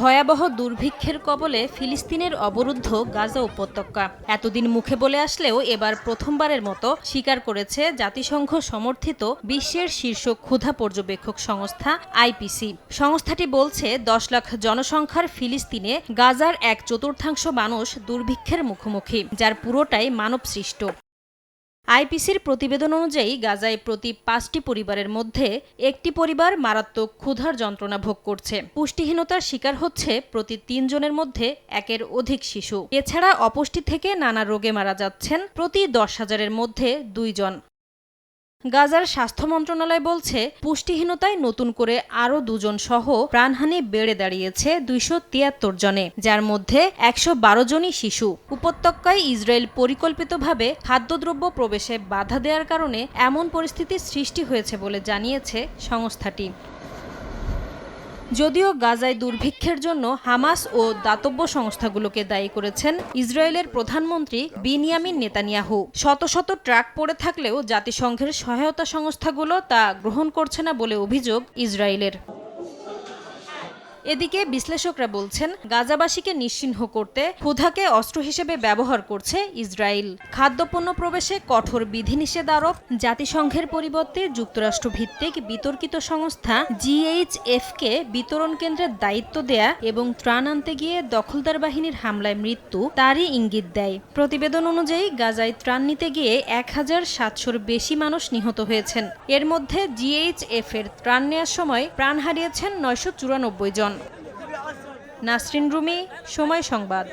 ভয়াবহ দুর্ভিক্ষের কবলে ফিলিস্তিনের অবরুদ্ধ গাজা উপত্যকা। এতদিন মুখে বলে আসলেও এবার প্রথমবারের মতো স্বীকার করেছে জাতিসংঘ সমর্থিত বিশ্বের শীর্ষ ক্ষুধা পর্যবেক্ষক সংস্থা আইপিসি। সংস্থাটি বলছে, দশ লাখ জনসংখ্যার ফিলিস্তিনে গাজার এক চতুর্থাংশ মানুষ দুর্ভিক্ষের মুখোমুখি, যার পুরোটাই মানবসৃষ্ট। আইপিসির প্রতিবেদন অনুযায়ী গাজায় প্রতি পাঁচটি পরিবারের মধ্যে একটি পরিবার মারাত্মক ক্ষুধার যন্ত্রণা ভোগ করছে। পুষ্টিহীনতার শিকার হচ্ছে প্রতি তিনজনের মধ্যে একের অধিক শিশু। এছাড়া অপুষ্টি থেকে নানা রোগে মারা যাচ্ছেন প্রতি দশ হাজারের মধ্যে দুইজন। গাজার স্বাস্থ্য মন্ত্রণালয় বলছে, পুষ্টিহীনতায় নতুন করে আরও দুজন সহ প্রাণহানি বেড়ে দাঁড়িয়েছে দুইশো তিয়াত্তর জনে, যার মধ্যে একশো বারো জনই শিশু। উপত্যকায় ইসরায়েল পরিকল্পিতভাবে খাদ্যদ্রব্য প্রবেশে বাধা দেওয়ার কারণে এমন পরিস্থিতির সৃষ্টি হয়েছে বলে জানিয়েছে সংস্থাটি। যদিও গাজায় দুর্ভিক্ষের জন্য হামাস ও দাতব্য সংস্থাগুলোকে দায়ী করেছেন ইসরায়েলের প্রধানমন্ত্রী বিনিয়ামিন নেতানিয়াহু। শত শত ট্রাক পড়ে থাকলেও জাতিসংঘের সহায়তা সংস্থাগুলো তা গ্রহণ করছে না বলে অভিযোগ ইসরায়েলের। এদিকে বিশ্লেষকরা বলছেন, গাজাবাসীকে নিশ্চিহ্ন করতে ক্ষুধাকে অস্ত্র হিসেবে ব্যবহার করছে ইসরায়েল। খাদ্যপণ্য প্রবেশে কঠোর বিধিনিষেধ আরোপ। জাতিসংঘের পরিবর্তে যুক্তরাষ্ট্র ভিত্তিক বিতর্কিত সংস্থা জিএইচএফকে বিতরণ কেন্দ্রের দায়িত্ব দেয়া এবং ত্রাণ আনতে গিয়ে দখলদার বাহিনীর হামলায় মৃত্যু তারই ইঙ্গিত দেয়। প্রতিবেদন অনুযায়ী, গাজায় ত্রাণ নিতে গিয়ে এক হাজার সাতশোর বেশি মানুষ নিহত হয়েছেন। এর মধ্যে জিএইচএফ এর ত্রাণ নেওয়ার সময় প্রাণ হারিয়েছেন নয়শো চুরানব্বই জন। নাসরিন রুমি সময় সংবাদ।